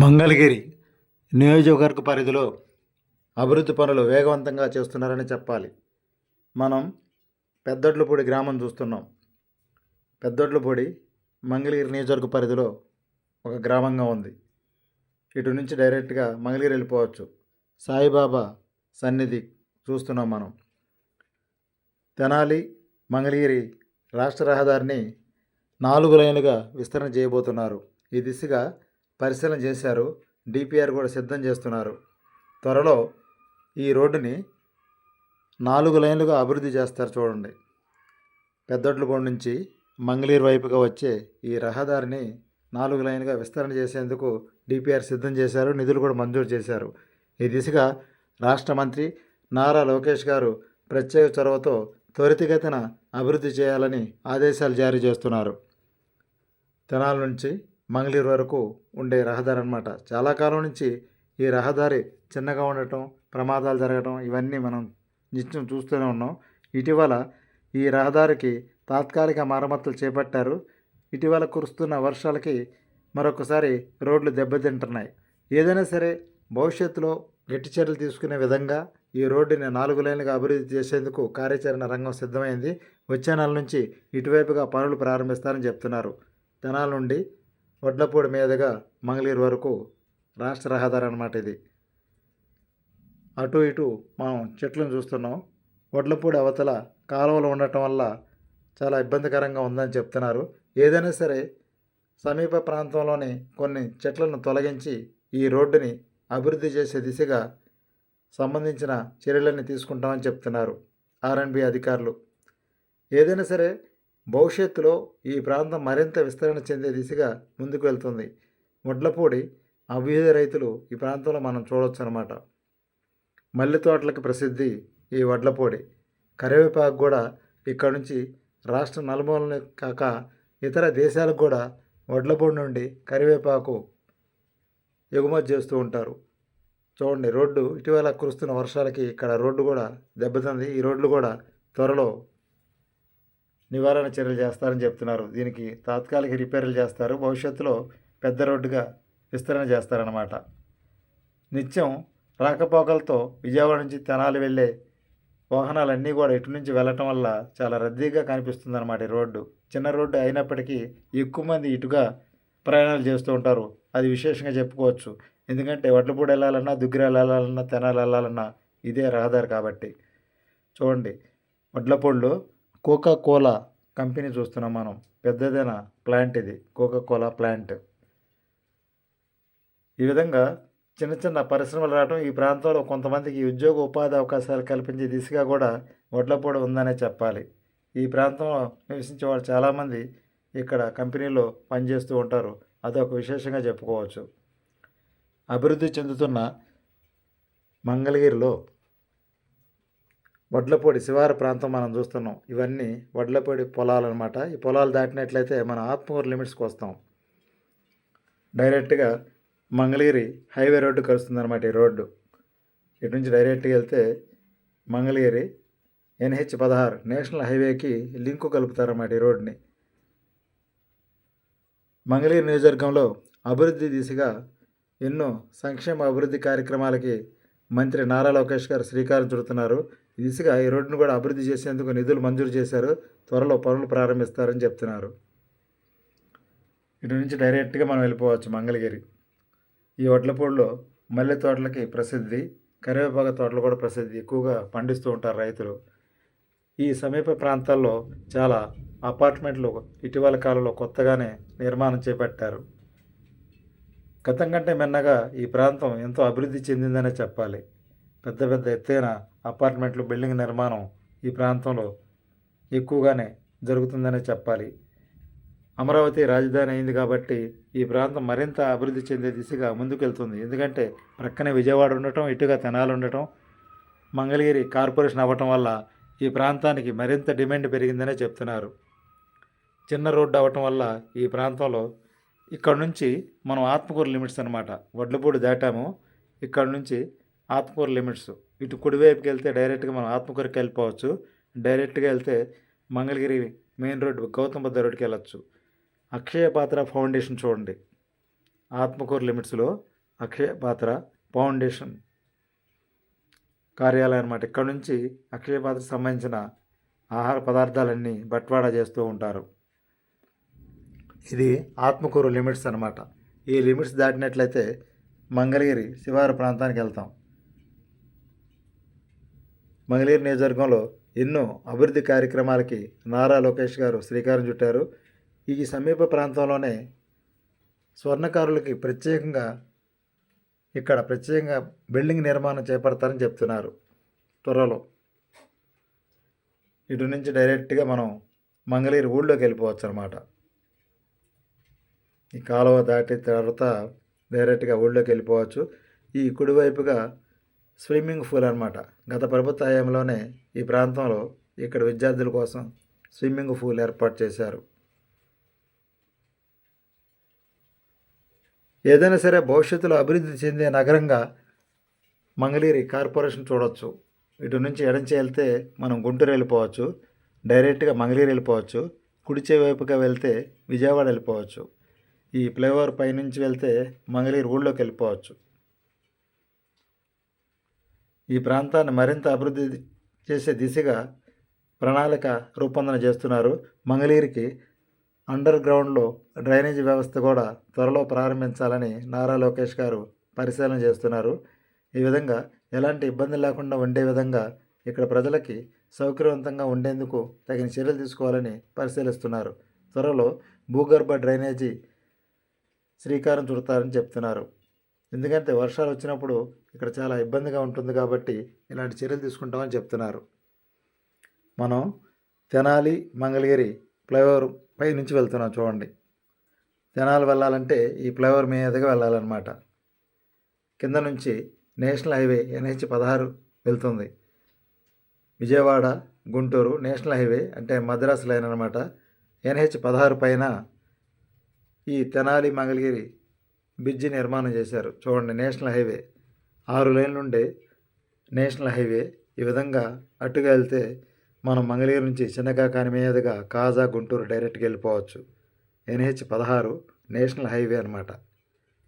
మంగళగిరి నియోజకవర్గ పరిధిలో అభివృద్ధి పనులు వేగవంతంగా చేస్తున్నారని చెప్పాలి. మనం పెద్దొడ్లపూడి గ్రామం చూస్తున్నాం. పెద్దొడ్లపూడి మంగళగిరి నియోజకవర్గ పరిధిలో ఒక గ్రామంగా ఉంది. ఇటు నుంచి డైరెక్ట్గా మంగళగిరి వెళ్ళిపోవచ్చు. సాయిబాబా సన్నిధి చూస్తున్నాం మనం. తెనాలి మంగళగిరి రాష్ట్ర రహదారిని నాలుగు లైన్లుగా విస్తరణ చేయబోతున్నారు. ఈ దిశగా పరిశీలన చేశారు. డిపిఆర్ కూడా సిద్ధం చేస్తున్నారు. త్వరలో ఈ రోడ్డుని నాలుగు లైన్లుగా అభివృద్ధి చేస్తారు చూడండి. పెద్దొడ్లపూడి నుంచి మంగళీరు వైపుగా వచ్చే ఈ రహదారిని నాలుగు లైన్గా విస్తరణ చేసేందుకు డిపిఆర్ సిద్ధం చేశారు. నిధులు కూడా మంజూరు చేశారు. ఈ దిశగా రాష్ట్ర మంత్రి నారా లోకేష్ గారు ప్రత్యేక చొరవతో త్వరితగతిన అభివృద్ధి చేయాలని ఆదేశాలు జారీ చేస్తున్నారు. తెనాల నుంచి మంగళూరు వరకు ఉండే రహదారి అనమాట చాలా కాలం నుంచి ఈ రహదారి చిన్నగా ఉండటం ప్రమాదాలు జరగటం ఇవన్నీ మనం నిత్యం చూస్తూనే ఉన్నాం. ఇటీవల ఈ రహదారికి తాత్కాలిక మరమ్మతులు చేపట్టారు. ఇటీవల కురుస్తున్న వర్షాలకి మరొకసారి రోడ్లు దెబ్బతింటున్నాయి. ఏదైనా సరే భవిష్యత్తులో గట్టి చర్యలు తీసుకునే విధంగా ఈ రోడ్డుని నాలుగు లైన్లుగా అభివృద్ధి చేసేందుకు కార్యాచరణ రంగం సిద్ధమైంది. వచ్చే నెల నుంచి ఇటువైపుగా పనులు ప్రారంభిస్తారని చెప్తున్నారు. జనాల నుండి వడ్లపూడి మీదుగా మంగళీరు వరకు రాష్ట్ర రహదారి అన్నమాట ఇది. అటు ఇటు మనం చెట్లను చూస్తున్నాం. వడ్లపూడి అవతల కాలువలు ఉండటం వల్ల చాలా ఇబ్బందికరంగా ఉందని చెప్తున్నారు. ఏదైనా సరే సమీప ప్రాంతంలోని కొన్ని చెట్లను తొలగించి ఈ రోడ్డుని అభివృద్ధి చేసే దిశగా సంబంధించిన చర్యలన్నీ తీసుకుంటామని చెప్తున్నారు ఆర్ఎండ్బి అధికారులు. ఏదైనా సరే భవిష్యత్తులో ఈ ప్రాంతం మరింత విస్తరణ చెందే దిశగా ముందుకు వెళ్తుంది. వడ్లపూడి అభ్యుదయ రైతులు ఈ ప్రాంతంలో మనం చూడవచ్చు అనమాట మల్లె తోటలకు ప్రసిద్ధి ఈ వడ్లపూడి. కరివేపాకు కూడా ఇక్కడ నుంచి రాష్ట్ర నలుమూలని కాక ఇతర దేశాలకు కూడా వడ్లపూడి నుండి కరివేపాకు ఎగుమతి చేస్తూ ఉంటారు. చూడండి రోడ్డు ఇటీవల కురుస్తున్న వర్షాలకి ఇక్కడ రోడ్డు కూడా దెబ్బతింది. ఈ రోడ్లు కూడా త్వరలో నివారణ చర్యలు చేస్తారని చెప్తున్నారు. దీనికి తాత్కాలిక రిపేర్లు చేస్తారు. భవిష్యత్తులో పెద్ద రోడ్డుగా విస్తరణ చేస్తారన్నమాట. నిత్యం రాకపోకలతో విజయవాడ నుంచి తెనాలి వెళ్ళే వాహనాలన్నీ కూడా ఇటు నుంచి వెళ్ళటం వల్ల చాలా రద్దీగా కనిపిస్తుంది అనమాట ఈ రోడ్డు. చిన్న రోడ్డు అయినప్పటికీ ఎక్కువ మంది ఇటుగా ప్రయాణాలు చేస్తూ ఉంటారు. అది విశేషంగా చెప్పుకోవచ్చు. ఎందుకంటే వడ్లపూడి వెళ్ళాలన్నా దుగ్గిరాలు వెళ్ళాలన్నా తెనాలి వెళ్ళాలన్నా ఇదే రహదారి కాబట్టి. చూడండి వడ్లపూళ్ళు కోకా కోలా కంపెనీ చూస్తున్నాం మనం. పెద్దదైన? ప్లాంట్ ఇది. Coca Cola plant. ఈ విధంగా చిన్న చిన్న పరిశ్రమలు రావడం ఈ ప్రాంతంలో కొంతమందికి ఉద్యోగ ఉపాధి అవకాశాలు కల్పించే దిశగా కూడా వడ్లపూడి ఉందనే చెప్పాలి. ఈ ప్రాంతంలో నివసించే వాళ్ళు చాలామంది ఇక్కడ కంపెనీలో పనిచేస్తూ ఉంటారు. అదొక విశేషంగా చెప్పుకోవచ్చు. అభివృద్ధి చెందుతున్న మంగళగిరిలో వడ్లపొడి శివారు ప్రాంతం మనం చూస్తున్నాం. ఇవన్నీ వడ్లపొడి పొలాలు అనమాట ఈ పొలాలు దాటినట్లయితే మన ఆత్మూరు లిమిట్స్కి వస్తాం. డైరెక్ట్గా మంగళగిరి హైవే రోడ్డు కలుస్తుంది అనమాట ఈ రోడ్డు. ఇటు నుంచి డైరెక్ట్గా వెళ్తే మంగళగిరి ఎన్హెచ్ పదహారు నేషనల్ హైవేకి లింకు కలుపుతారన్నమాట ఈ రోడ్ని మంగళగిరి నియోజకవర్గంలో అభివృద్ధి దిశగా ఎన్నో సంక్షేమ అభివృద్ధి కార్యక్రమాలకి మంత్రి నారా లోకేష్ గారు శ్రీకారం చుడుతున్నారు. ఈ దిశగా ఈ రోడ్డును కూడా అభివృద్ధి చేసేందుకు నిధులు మంజూరు చేశారు. త్వరలో పనులు ప్రారంభిస్తారని చెప్తున్నారు. ఇటు నుంచి డైరెక్ట్గా మనం వెళ్ళిపోవచ్చు మంగళగిరి. ఈ వడ్లపూడిలో మల్లె తోటలకి ప్రసిద్ధి కరివేపాకు తోటలు కూడా ప్రసిద్ధి ఎక్కువగా పండిస్తూ ఉంటారు రైతులు. ఈ సమీప ప్రాంతాల్లో చాలా అపార్ట్మెంట్లు ఇటీవల కాలంలో కొత్తగానే నిర్మాణం చేపట్టారు. గతం కంటే మిన్నగా ఈ ప్రాంతం ఎంతో అభివృద్ధి చెందిందనే చెప్పాలి. పెద్ద పెద్ద ఎత్తైన అపార్ట్మెంట్లు బిల్డింగ్ నిర్మాణం ఈ ప్రాంతంలో ఎక్కువగానే జరుగుతుందనే చెప్పాలి. అమరావతి రాజధాని అయింది కాబట్టి ఈ ప్రాంతం మరింత అభివృద్ధి చెందే దిశగా ముందుకెళ్తుంది. ఎందుకంటే ప్రక్కనే విజయవాడ ఉండటం ఇటుగా తెనాలి ఉండటం మంగళగిరి కార్పొరేషన్ అవ్వటం వల్ల ఈ ప్రాంతానికి మరింత డిమాండ్ పెరిగిందనే చెప్తున్నారు. చిన్న రోడ్డు అవ్వటం వల్ల ఈ ప్రాంతంలో ఇక్కడ నుంచి మనం ఆత్మకూరు లిమిట్స్ అనమాట వడ్లపూడి దాటాము. ఇక్కడ నుంచి ఆత్మకూరు లిమిట్స్. ఇటు కుడివైపుకి వెళ్తే డైరెక్ట్గా మనం ఆత్మకూరుకి వెళ్ళిపోవచ్చు. డైరెక్ట్గా వెళ్తే మంగళగిరి మెయిన్ రోడ్డు గౌతమ బుద్ధ రోడ్కి వెళ్ళొచ్చు. అక్షయ పాత్ర ఫౌండేషన్ చూడండి. ఆత్మకూరు లిమిట్స్లో అక్షయ పాత్ర ఫౌండేషన్ కార్యాలయం అనమాట ఇక్కడ నుంచి అక్షయ పాత్రకు సంబంధించిన ఆహార పదార్థాలన్నీ బట్వాడా చేస్తూ ఉంటారు. ఇది ఆత్మకూరు లిమిట్స్ అనమాట ఈ లిమిట్స్ దాటినట్లయితే మంగళగిరి శివారు ప్రాంతానికి వెళ్తాం. మంగళీరు నియోజకవర్గంలో ఎన్నో అభివృద్ధి కార్యక్రమాలకి నారా లోకేష్ గారు శ్రీకారం చుట్టారు. ఈ సమీప ప్రాంతంలోనే స్వర్ణకారులకి ప్రత్యేకంగా ఇక్కడ ప్రత్యేకంగా బిల్డింగ్ నిర్మాణం చేపడతారని చెప్తున్నారు త్వరలో. ఇటు నుంచి డైరెక్ట్గా మనం మంగళీరు ఊళ్ళోకి వెళ్ళిపోవచ్చు అనమాట ఈ కాలువ దాటి తర్వాత డైరెక్ట్గా ఊళ్ళోకి వెళ్ళిపోవచ్చు. ఈ కుడివైపుగా స్విమ్మింగ్ పూల్ అనమాట గత ప్రభుత్వ హయాంలోనే ఈ ప్రాంతంలో ఇక్కడ విద్యార్థుల కోసం స్విమ్మింగ్ పూల్ ఏర్పాటు చేశారు. ఏదైనా సరే భవిష్యత్తులో అభివృద్ధి చెందే నగరంగా మంగళగిరి కార్పొరేషన్ చూడొచ్చు. ఇటు నుంచి ఎడంచి వెళ్తే మనం గుంటూరు వెళ్ళిపోవచ్చు. డైరెక్ట్గా మంగళగిరి వెళ్ళిపోవచ్చు. కుడిచే వైపుగా వెళ్తే విజయవాడ వెళ్ళిపోవచ్చు. ఈ ఫ్లైఓవర్ పైనుంచి వెళ్తే మంగళగిరి ఊళ్ళోకి వెళ్ళిపోవచ్చు. ఈ ప్రాంతాన్ని మరింత అభివృద్ధి చేసే దిశగా ప్రణాళిక రూపొందన చేస్తున్నారు. మంగళగిరికి అండర్ గ్రౌండ్లో డ్రైనేజీ వ్యవస్థ కూడా త్వరలో ప్రారంభించాలని నారా లోకేష్ గారు పరిశీలన చేస్తున్నారు. ఈ విధంగా ఎలాంటి ఇబ్బంది లేకుండా ఉండే విధంగా ఇక్కడ ప్రజలకి సౌకర్యవంతంగా ఉండేందుకు తగిన చర్యలు తీసుకోవాలని పరిశీలిస్తున్నారు. త్వరలో భూగర్భ డ్రైనేజీ శ్రీకారం చుడతారని చెప్తున్నారు. ఎందుకంటే వర్షాలు వచ్చినప్పుడు ఇక్కడ చాలా ఇబ్బందిగా ఉంటుంది కాబట్టి ఇలాంటి చర్యలు తీసుకుంటామని చెప్తున్నారు. మనం తెనాలి మంగళగిరి ఫ్లైఓవర్ పై నుంచి వెళ్తున్నాం చూడండి. తెనాలి వెళ్ళాలంటే ఈ ఫ్లైఓవర్ మీదగా వెళ్ళాలన్నమాట. కింద నుంచి నేషనల్ హైవే ఎన్హెచ్ పదహారు వెళ్తుంది. విజయవాడ గుంటూరు నేషనల్ హైవే అంటే మద్రాసు లైన్ అనమాట ఎన్హెచ్ పదహారు పైన ఈ తెనాలి మంగళగిరి బ్రిడ్జి నిర్మాణం చేశారు. చూడండి నేషనల్ హైవే. ఆరు లైన్లు ఉండే నేషనల్ హైవే. ఈ విధంగా అటుగా వెళ్తే మనం మంగళగిరి నుంచి చిన్నకాకాని మీదుగా కాజా గుంటూరు డైరెక్ట్గా వెళ్ళిపోవచ్చు. ఎన్హెచ్ పదహారు నేషనల్ హైవే అనమాట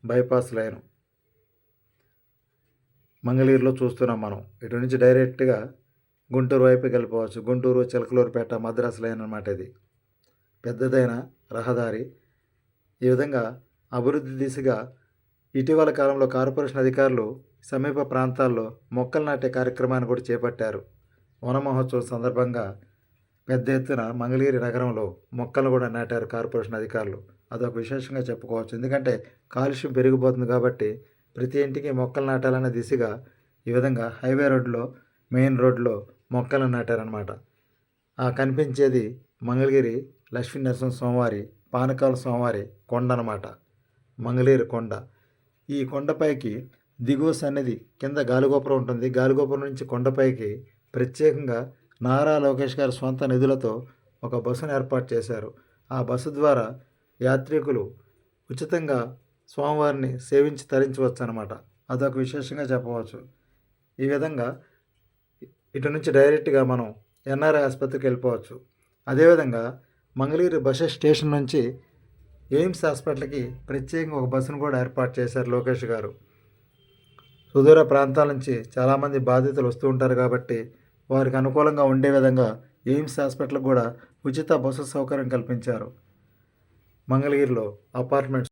బైపాస్ లైను. మంగళగిరిలో చూస్తున్నాం మనం. ఇటు నుంచి డైరెక్ట్గా గుంటూరు వైపుకి వెళ్ళిపోవచ్చు. గుంటూరు చిలకలూరుపేట మద్రాసు లైన్ అనమాట ఇది. పెద్దదైన రహదారి. ఈ విధంగా అభివృద్ధి దిశగా ఇటీవల కాలంలో కార్పొరేషన్ అధికారులు సమీప ప్రాంతాల్లో మొక్కలు నాటే కార్యక్రమాన్ని కూడా చేపట్టారు. వన మహోత్సవం సందర్భంగా పెద్ద ఎత్తున మంగళగిరి నగరంలో మొక్కలు కూడా నాటారు కార్పొరేషన్ అధికారులు. అదొక విశేషంగా చెప్పుకోవచ్చు. ఎందుకంటే కాలుష్యం పెరిగిపోతుంది కాబట్టి ప్రతి ఇంటికి మొక్కలు నాటాలనే దిశగా ఈ విధంగా హైవే రోడ్లో మెయిన్ రోడ్లో మొక్కలు నాటారనమాట ఆ కనిపించేది మంగళగిరి లక్ష్మీ నరసింహ స్వామివారి పానకాల స్వామివారి కొండ అనమాట మంగళీరు కొండ. ఈ కొండపైకి దిగువ సన్నిధి కింద గాలిగోపురం ఉంటుంది. గాలిగోపురం నుంచి కొండపైకి ప్రత్యేకంగా నారా లోకేష్ గారి సొంత నిధులతో ఒక బస్సును ఏర్పాటు చేశారు. ఆ బస్సు ద్వారా యాత్రికులు ఉచితంగా స్వామివారిని సేవించి తరించవచ్చు అనమాట అదొక విశేషంగా చెప్పవచ్చు. ఈ విధంగా ఇటు నుంచి డైరెక్ట్గా మనం ఎన్ఆర్ఐ ఆసుపత్రికి వెళ్ళిపోవచ్చు. అదేవిధంగా మంగళగిరి బస్ స్టేషన్ నుంచి ఎయిమ్స్ హాస్పిటల్కి ప్రత్యేకంగా ఒక బస్సును కూడా ఏర్పాటు చేశారు లోకేష్ గారు. సుదూర ప్రాంతాల నుంచి చాలామంది బాధితులు వస్తూ ఉంటారు కాబట్టి వారికి అనుకూలంగా ఉండే విధంగా ఎయిమ్స్ హాస్పిటల్కి కూడా ఉచిత బస్సు సౌకర్యం కల్పించారు. మంగళగిరిలో అపార్ట్మెంట్స్